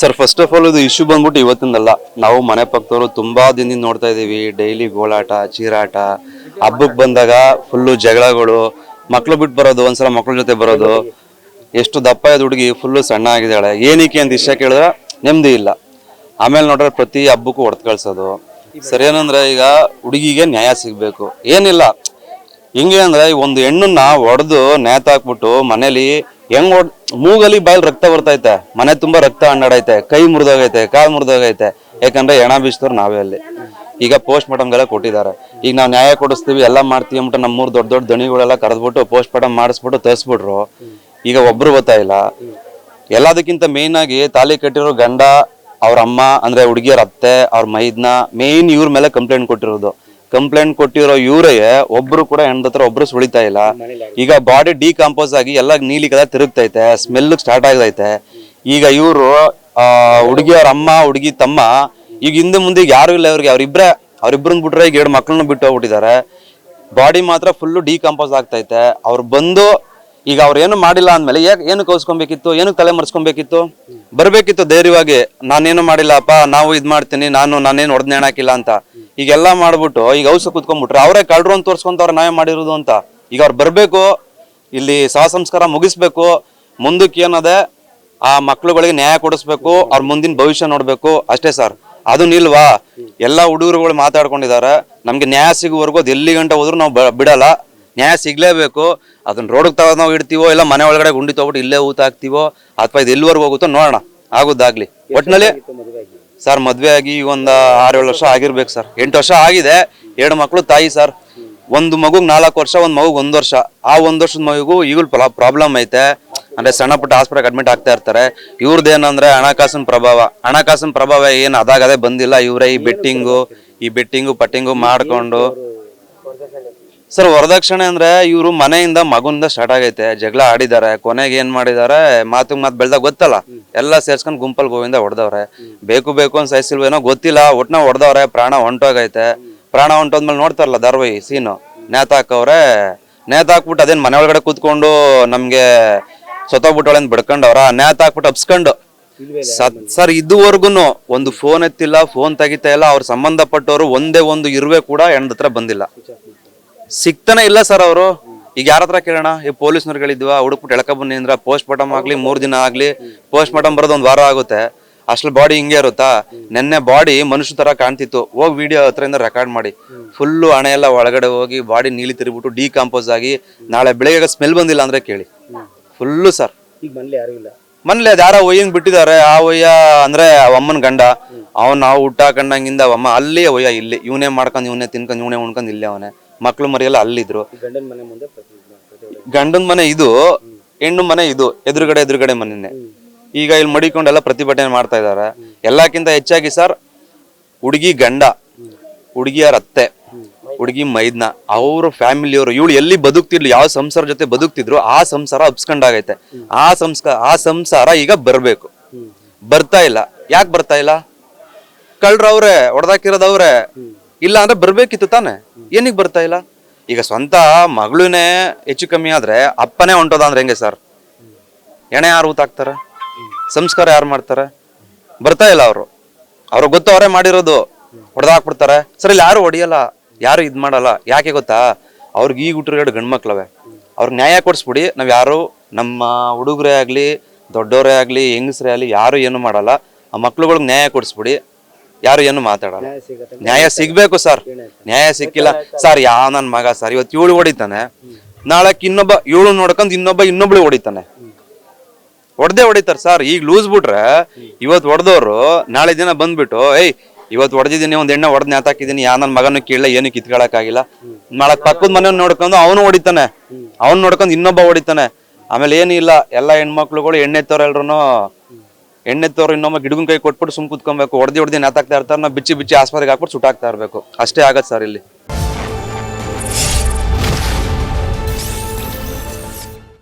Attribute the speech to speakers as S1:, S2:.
S1: Sir first of all ಇದು issue ಬಂದ್ಬಿಟ್ಟು ಇವತ್ತಿಂದಲ್ಲ, ನಾವು ಮನೆ ಪಕ್ಕದವರು ತುಂಬಾ ದಿನದಿಂದ ನೋಡ್ತಾ ಇದೀವಿ ಡೈಲಿ ಗೋಳಾಟ, ಚೀರಾಟ ಹಬ್ಬಕ್ಕೆ ಬಂದಾಗ ಫುಲ್ಲು ಜಗಳಗಳು, ಮಕ್ಳು ಬಿಟ್ಟು ಬರೋದು, ಒಂದ್ಸಲ ಮಕ್ಳ ಜೊತೆ ಬರೋದು, ಎಷ್ಟು ದಪ್ಪ ಇದ್ದ ಹುಡುಗಿ ಫುಲ್ಲು ಸಣ್ಣ ಆಗಿದ್ದಾಳೆ. ಏನಕ್ಕೆ ಅಂತ ಇಷ್ಟ ಕೇಳಿದ್ರೆ, ನೆಮ್ಮದಿ ಇಲ್ಲ. ಆಮೇಲೆ ನೋಡ್ರೆ ಪ್ರತಿ ಹಬ್ಬಕ್ಕೂ ಹೊಡೆದು ಕಳ್ಸೋದು. ಸರಿ ಏನಂದ್ರೆ ಈಗ ಹುಡುಗಿಗೆ ನ್ಯಾಯ ಸಿಗಬೇಕು. ಏನಿಲ್ಲ. ಹಿಂಗೆ ಅಂದ್ರೆ ಒಂದು ಹೆಣ್ಣನ್ನ ಹೊಡೆದು ನೇತಾಕ್ಬಿಟ್ಟು ಮನೇಲಿ ಹೆಂಗ್ ಓಡ್ ಮೂಗಲ್ಲಿ ಬಾಯಲ್ಲಿ ರಕ್ತ ಬರ್ತೈತೆ, ಮನೆ ತುಂಬಾ ರಕ್ತ ಅಣ್ಣಾಡೈತೆ ಕೈ ಮುರಿದೋಗೈತೆ, ಕಾಲ್ ಮುರಿದೋಗೈತೆ. ಯಾಕಂದ್ರೆ ಹೆಣ ಬೀಸ್ತವ್ರು ನಾವೇ ಅಲ್ಲಿ. ಈಗ ಪೋಸ್ಟ್ ಮಾರ್ಟಮ್ಗೆಲ್ಲ ಕೊಟ್ಟಿದ್ದಾರೆ. ಈಗ ನಾವು ನ್ಯಾಯ ಕೊಡಿಸ್ತೀವಿ, ಎಲ್ಲ ಮಾಡ್ತೀವಿ ಅಂದ್ಬಿಟ್ಟು ನಮ್ಮೂರು ದೊಡ್ಡ ದೊಡ್ಡ ದಣಿಗಳೆಲ್ಲ ಕರೆದ್ಬಿಟ್ಟು ಪೋಸ್ಟ್ ಮಾರ್ಟಮ್ ಮಾಡಿಸ್ಬಿಟ್ಟು ತರಿಸ್ಬಿಟ್ರು. ಈಗ ಒಬ್ರು ಗೊತ್ತಾಯಿಲ್ಲ ಎಲ್ಲದಕ್ಕಿಂತ ಮೇನ್ ಆಗಿ ತಾಲಿ ಕಟ್ಟಿರೋ ಗಂಡ, ಅವ್ರ ಅಮ್ಮ, ಅಂದ್ರೆ ಹುಡುಗಿಯರ ಅತ್ತೆ, ಅವ್ರ ಮೈದ್ನ ಮೇಯ್ನ್ ಇವ್ರ ಮೇಲೆ ಕಂಪ್ಲೇಂಟ್ ಕೊಟ್ಟಿರೋದು. ಕಂಪ್ಲೇಂಟ್ ಕೊಟ್ಟಿರೋ ಇವರೇ ಒಬ್ರು ಕೂಡ ಹತ್ರ ಒಬ್ರು ಸುಳಿತಾ ಇಲ್ಲ. ಈಗ ಬಾಡಿ ಡಿಕಾಂಪೋಸ್ ಆಗಿ ಎಲ್ಲ ನೀಲಿ ಕದ ತಿರುಗ್ತೈತೆ ಸ್ಮೆಲ್ ಸ್ಟಾರ್ಟ್ ಆಗ್ತೈತೆ ಈಗ ಇವರು ಹುಡುಗಿಯವ್ರ ಅಮ್ಮ, ಹುಡುಗಿ ತಮ್ಮ, ಈಗ ಹಿಂದೆ ಮುಂದೆ ಯಾರು ಇಲ್ಲ ಅವ್ರಿಗೆ ಅವ್ರಿಬ್ರೆ, ಅವ್ರಿಬ್ರನ್ನ ಬಿಟ್ರೆ ಈಗ ಎರಡು ಮಕ್ಕಳನ್ನ ಬಿಟ್ಟು ಹೋಗ್ಬಿಟ್ಟಿದ್ದಾರೆ. ಬಾಡಿ ಮಾತ್ರ ಫುಲ್ಲು ಡಿಕಂಪೋಸ್ ಆಗ್ತೈತೆ. ಅವ್ರು ಬಂದು ಈಗ ಅವ್ರು ಏನು ಮಾಡಿಲ್ಲ ಅಂದ್ಮೇಲೆ ಯಾಕೆ ಏನು ಕೌಸ್ಕೊಬೇಕಿತ್ತು ಏನು ತಲೆ ಮರೆಸ್ಕೊಬೇಕಿತ್ತು? ಬರಬೇಕಿತ್ತು ಧೈರ್ಯವಾಗಿ. ನಾನೇನು ಮಾಡಿಲ್ಲಪ್ಪ, ನಾವು ಇದು ಮಾಡ್ತೀನಿ, ನಾನು, ನಾನೇನು ಹೊಡೆದ್ ಹಾಕಿಲ್ಲ ಅಂತ. ಈಗೆಲ್ಲ ಮಾಡ್ಬಿಟ್ಟು, ಈಗ ಔಷಧ ಕುತ್ಕೊಂಡ್ಬಿಟ್ರೆ ಅವರೇ ಕಳ್ಳರು ಅಂತ ತೋರ್ಸ್ಕೊಂತವ್ರೆ ನ್ಯಾಯ ಮಾಡಿರೋದು ಅಂತ. ಈಗ ಅವ್ರು ಬರಬೇಕು, ಇಲ್ಲಿ ಸಹ ಸಂಸ್ಕಾರ ಮುಗಿಸ್ಬೇಕು, ಮುಂದಕ್ಕೆ ಏನದೆ, ಆ ಮಕ್ಳುಗಳಿಗೆ ನ್ಯಾಯ ಕೊಡಿಸ್ಬೇಕು, ಅವ್ರ ಮುಂದಿನ ಭವಿಷ್ಯ ನೋಡಬೇಕು, ಅಷ್ಟೇ ಸರ್. ಅದು ನಿಲ್ವಾ? ಎಲ್ಲ ಹುಡುಗರುಗಳು ಮಾತಾಡ್ಕೊಂಡಿದ್ದಾರೆ, ನಮ್ಗೆ ನ್ಯಾಯ ಸಿಗುವವರೆಗೂ ಅದು ಎಲ್ಲಿ ಗಂಟೆ ಹೋದ್ರು ನಾವು ಬಿಡಲ್ಲ. ನ್ಯಾಯ ಸಿಗ್ಲೇಬೇಕು. ಅದನ್ನ ರೋಡ್ಗೆ ತಗೋದು ನಾವು ಇಡ್ತೀವೋ, ಇಲ್ಲ ಮನೆ ಒಳಗಡೆ ಗುಂಡಿ ತಗೊಬಿಟ್ಟು ಇಲ್ಲೇ ಊತ ಹಾಕ್ತೀವೋ, ಅಥವಾ ಇದು ಎಲ್ಲಿವರೆಗೂ ಹೋಗುತ್ತೋ ನೋಡೋಣ. ಆಗೋದಾಗ್ಲಿ ಒಟ್ನಲ್ಲಿ ಸರ್, ಮದ್ವೆ ಆಗಿ ಒಂದು ಏಳು ವರ್ಷ ಆಗಿರ್ಬೇಕು ಸರ್. ಎಂಟು ವರ್ಷ ಆಗಿದೆ. ಎರಡು ಮಕ್ಕಳು ತಾಯಿ ಸರ್. ಒಂದು ಮಗುಗೆ ನಾಲ್ಕು ವರ್ಷ, ಒಂದು ಮಗುಗೆ ಒಂದು ವರ್ಷ. ಆ ಒಂದು ವರ್ಷದ ಮಗುಗೂ ಈಗಲೂ ಪ್ರಾಬ್ಲಮ್ ಐತೆ. ಅಂದ್ರೆ ಸಣ್ಣ ಪುಟ್ಟ ಆಸ್ಪತ್ರೆಗೆ ಅಡ್ಮಿಟ್ ಆಗ್ತಾ ಇರ್ತಾರೆ. ಇವ್ರದ್ದು ಏನಂದ್ರೆ ಹಣಕಾಸಿನ ಪ್ರಭಾವ. ಹಣಕಾಸಿನ ಪ್ರಭಾವ ಏನು ಅದಾಗದೇ ಬಂದಿಲ್ಲ. ಇವರೇ ಈ ಬೆಟ್ಟಿಂಗು ಈ ಬೆಟ್ಟಿಂಗು ಪಟ್ಟಿಂಗು ಮಾಡ್ಕೊಂಡು. ಸರ್, ವರದಕ್ಷಿಣೆ ಅಂದ್ರೆ ಇವರು ಮನೆಯಿಂದ ಮಗುನಿಂದ ಸ್ಟಾರ್ಟ್ ಆಗೈತೆ. ಜಗಳ ಆಡಿದ್ದಾರೆ. ಕೊನೆಗೆ ಏನ್ ಮಾಡಿದ್ದಾರೆ? ಮಾತು ಮಾತು ಬೆಳ್ದಾಗ ಗೊತ್ತಲ್ಲ. ಎಲ್ಲ ಸೇರ್ಸ್ಕೊಂಡು ಗುಂಪಲ್ ಗೋವಿಂದ ಹೊಡೆದವ್ರೆ. ಬೇಕು ಬೇಕು ಅಂತ ಸಹಿಸಿಲ್ವೇನೋ ಗೊತ್ತಿಲ್ಲ ಒಟ್ನ ಹೊಡೆದವ್ರೆ ಪ್ರಾಣ ಹೊಂಟೋಗೈತೆ. ಪ್ರಾಣ ಹೊಂಟೋದ್ಮೇಲೆ ನೋಡ್ತಾರಲ್ಲ ಧಾರವಾಹಿ ಸೀನು ನೇತಾಕವ್ರೆ ನೇತಾಕ್ಬಿಟ್ಟು ಅದೇನು ಮನೆ ಒಳಗಡೆ ಕೂತ್ಕೊಂಡು ನಮಗೆ ಸೊತ್ತೋಗ್ಬಿಟ್ಟವಳೆ ಅಂತ ಬಿಡ್ಕೊಂಡವ್ರ ನೇತಾಕ್ಬಿಟ್ಟು ಅಪ್ಸ್ಕೊಂಡು. ಸತ್- ಸರ್ ಇದುವರೆಗೂ ಒಂದು ಫೋನ್ ಎತ್ತಿಲ್ಲ ಫೋನ್ ತೆಗಿತಾ ಇಲ್ಲ ಅವ್ರ ಸಂಬಂಧಪಟ್ಟವರು ಒಂದೇ ಒಂದು ಇರುವೆ ಕೂಡ ಹೆಣ್ಣತ್ರ ಬಂದಿಲ್ಲ. ಸಿಕ್ತಾನೆ ಇಲ್ಲ ಸರ್ ಅವರು. ಈಗ ಯಾರ ಹತ್ರ ಕೇಳೋಣ? ಈ ಪೊಲೀಸ್ನವ್ರುಗಳಿದ್ವಾ? ಹುಡುಕ್ಬಿಟ್ಟು ಎಳಕ ಬನ್ನಿ ಅಂದ್ರೆ ಪೋಸ್ಟ್ ಮಾರ್ಟಮ್ ಆಗ್ಲಿ ಮೂರ್ ದಿನ ಆಗ್ಲಿ ಪೋಸ್ಟ್ ಮಾರ್ಟಮ್ ಬರೋದು ಒಂದ್ ವಾರ ಆಗುತ್ತೆ. ಅಷ್ಟು ಬಾಡಿ ಹಿಂಗೆ ಇರುತ್ತಾ? ನೆನ್ನೆ ಬಾಡಿ ಮನುಷ್ಯ ತರ ಕಾಣ್ತಿತ್ತು. ಹೋಗಿ ವಿಡಿಯೋ ಹತ್ರದಿಂದ ರೆಕಾರ್ಡ್ ಮಾಡಿ. ಫುಲ್ಲು ಹಣೆ ಎಲ್ಲ ಒಳಗಡೆ ಹೋಗಿ ಬಾಡಿ ನೀಲಿ ತಿರುಗ್ಬಿಟ್ಟು ಡಿಕಾಂಪೋಸ್ ಆಗಿ ನಾಳೆ ಬೆಳಿಗ್ಗೆ ಸ್ಮೆಲ್ ಬಂದಿಲ್ಲ ಅಂದ್ರೆ ಕೇಳಿ. ಫುಲ್ಲು ಸರ್
S2: ಈಗ ಮನೇಲಿ ಯಾರು ಇಲ್ಲ?
S1: ಮನೇಲಿ ಅದ್ ಯಾರೋ ಒಯ್ಯನ್ ಬಿಟ್ಟಿದ್ದಾರೆ. ಆ ಒಯ್ಯ ಅಂದ್ರೆ ಅಮ್ಮನ್ ಗಂಡ. ಅವನ್ ನಾವು ಹುಟ್ಟಾಕೊಂಡಂಗಿಂದ ಅಮ್ಮ ಅಲ್ಲಿ ಒಯ್ಯ ಇಲ್ಲಿ. ಇವನೇ ಮಾಡ್ಕೊಂಡ್ ಇವನೇ ತಿನ್ಕೊಂಡ್ ಇವನೇ ಉಣ್ಕೊಂಡ್ ಇಲ್ಲೇ ಅವನೇ. ಮಕ್ಳು ಮರಿಯೆಲ್ಲ ಅಲ್ಲಿದ್ರು.
S2: ಗಂಡನ ಮನೆ ಮುಂದೆ.
S1: ಗಂಡನ ಮನೆ ಇದು ಹೆಣ್ಣು ಮನೆ ಇದು ಎದುರುಗಡೆ ಎದುರುಗಡೆ ಮನೆನೆ. ಈಗ ಇಲ್ಲಿ ಮಡಿಕೊಂಡೆಲ್ಲ ಪ್ರತಿಭಟನೆ ಮಾಡ್ತಾ ಇದಾರೆ ಎಲ್ಲಕ್ಕಿಂತ ಹೆಚ್ಚಾಗಿ ಸರ್ ಹುಡುಗಿ ಗಂಡ ಹುಡುಗಿಯರ ಅತ್ತೆ ಹುಡುಗಿ ಮೈದ್ನ ಅವ್ರ ಫ್ಯಾಮಿಲಿಯವರು ಇವಳು ಎಲ್ಲಿ ಬದುಕ್ತಿರ್ಲಿ ಯಾವ ಸಂಸಾರ ಜೊತೆ ಬದುಕ್ತಿದ್ರು ಆ ಸಂಸಾರ ಅಪ್ಸ್ಕೊಂಡಾಗೈತೆ ಆ ಸಂಸ್ಕಾರ ಆ ಸಂಸಾರ ಈಗ ಬರ್ಬೇಕು. ಬರ್ತಾ ಇಲ್ಲ. ಯಾಕೆ ಬರ್ತಾ ಇಲ್ಲ? ಕಳ್ರವ್ರೆ ಹೊಡೆದಾಕಿರೋದವ್ರೆ. ಇಲ್ಲ ಅಂದ್ರೆ ಬರ್ಬೇಕಿತ್ತು ತಾನೆ. ಏನಿಗ್ ಬರ್ತಾ ಇಲ್ಲ? ಈಗ ಸ್ವಂತ ಮಗಳುನೇ ಹೆಚ್ಚು ಕಮ್ಮಿ ಆದ್ರೆ ಅಪ್ಪನೇ ಹೊಂಟೋದ ಅಂದ್ರೆ ಹೆಂಗೆ ಸರ್? ಎಣೆ ಯಾರು ಊತಾಕ್ತಾರೆ ಸಂಸ್ಕಾರ ಯಾರು ಮಾಡ್ತಾರೆ? ಬರ್ತಾ ಇಲ್ಲ ಅವರು. ಅವ್ರಿಗೆ ಗೊತ್ತು ಅವರೇ ಮಾಡಿರೋದು. ಹೊಡೆದಾಕ್ಬಿಡ್ತಾರೆ. ಸರ್, ಇಲ್ಲಿ ಯಾರು ಹೊಡಿಯಲ್ಲ? ಯಾರು ಇದು ಮಾಡಲ್ಲ? ಯಾಕೆ ಗೊತ್ತಾ? ಅವ್ರಿಗೆ ಈಗ ಗಂಡು ಮಕ್ಳವೆ. ಅವ್ರಿಗೆ ನ್ಯಾಯ ಕೊಡಿಸ್ಬಿಡಿ. ನಾವು ಯಾರು? ನಮ್ಮ ಹುಡುಗರೇ ಆಗಲಿ ದೊಡ್ಡವರೇ ಆಗಲಿ, ಹೆಂಗಸರೇ ಆಗಲಿ, ಯಾರು ಏನು ಮಾಡಲ್ಲ. ಆ ಮಕ್ಳುಗಳಿಗೆ ನ್ಯಾಯ ಕೊಡಿಸ್ಬಿಡಿ. ಯಾರು ಏನು ಮಾತಾಡಲ್ಲ.
S2: ನ್ಯಾಯ
S1: ಸಿಗ್ಬೇಕು ಸರ್. ನ್ಯಾಯ ಸಿಕ್ಕಿಲ್ಲ. ಸರ್ ಯಾವ ನನ್ ಮಗ ಸರ್ ಇವತ್ತು ಏಳು ಹೊಡಿತಾನೆ ನಾಳಕ್ ಇನ್ನೊಬ್ಬ ಏಳು ನೋಡ್ಕೊಂಡ್ ಇನ್ನೊಬ್ಬ ಇನ್ನೊಬ್ಳು ಹೊಡಿತಾನೆ ಹೊಡೆದೇ ಹೊಡಿತಾರೆ ಸರ್. ಈಗ ಲೂಸ್ ಬಿಟ್ರೆ ಇವತ್ತು ಹೊಡೆದವ್ರು ನಾಳೆ ದಿನ ಬಂದ್ಬಿಟ್ಟು ಏಯ್ ಇವತ್ತು ಹೊಡೆದಿದ್ದೀನಿ ಒಂದ್ ಎಣ್ಣೆ ಹೊಡೆದ್ ನೇತಾಕಿದ್ದೀನಿ ಯಾ ನನ್ನ ಮಗನ ಕೇಳಲ್ಲ ಏನು ಕಿತ್ಕೊಳಕ್ಕಾಗಿಲ್ಲ. ನಾಳೆ ಪಕ್ಕದ ಮನೆ ನೋಡ್ಕೊಂಡು ಅವನು ಹೊಡಿತಾನೆ ಅವ್ನು ನೋಡ್ಕೊಂಡು ಇನ್ನೊಬ್ಬ ಹೊಡಿತಾನೆ ಆಮೇಲೆ ಏನಿಲ್ಲ ಎಲ್ಲ ಹೆಣ್ಮಕ್ಳುಗಳು ಎಣ್ಣೆತ್ತವ್ರು ಎಲ್ರು ತೋರು ಇನ್ನೊಮ್ಮೆ ಗಿಡಗನ್ ಕೈ ಕೊಟ್ಬಿಟ್ಟು ಸುಮ್ ಕುತ್ಕೊಬೇಕು, ಹೊಡೆದಿ ಹೊಡೆದಿ ನೇತಾಕ್ತಾ ಇರ್ತಾರೆ, ನಾವು ಬಿಚ್ಚಿ ಬಿಚ್ಚಿ ಆಸ್ಪತ್ರೆಗೆ ಹಾಕ್ಬಿಟ್ಟು ಸುಟ್ಟಾಕ್ತಾ ಇರಬೇಕು. ಅಷ್ಟೇ ಆಗತ್ತೆ ಸರ್ ಇಲ್ಲಿ.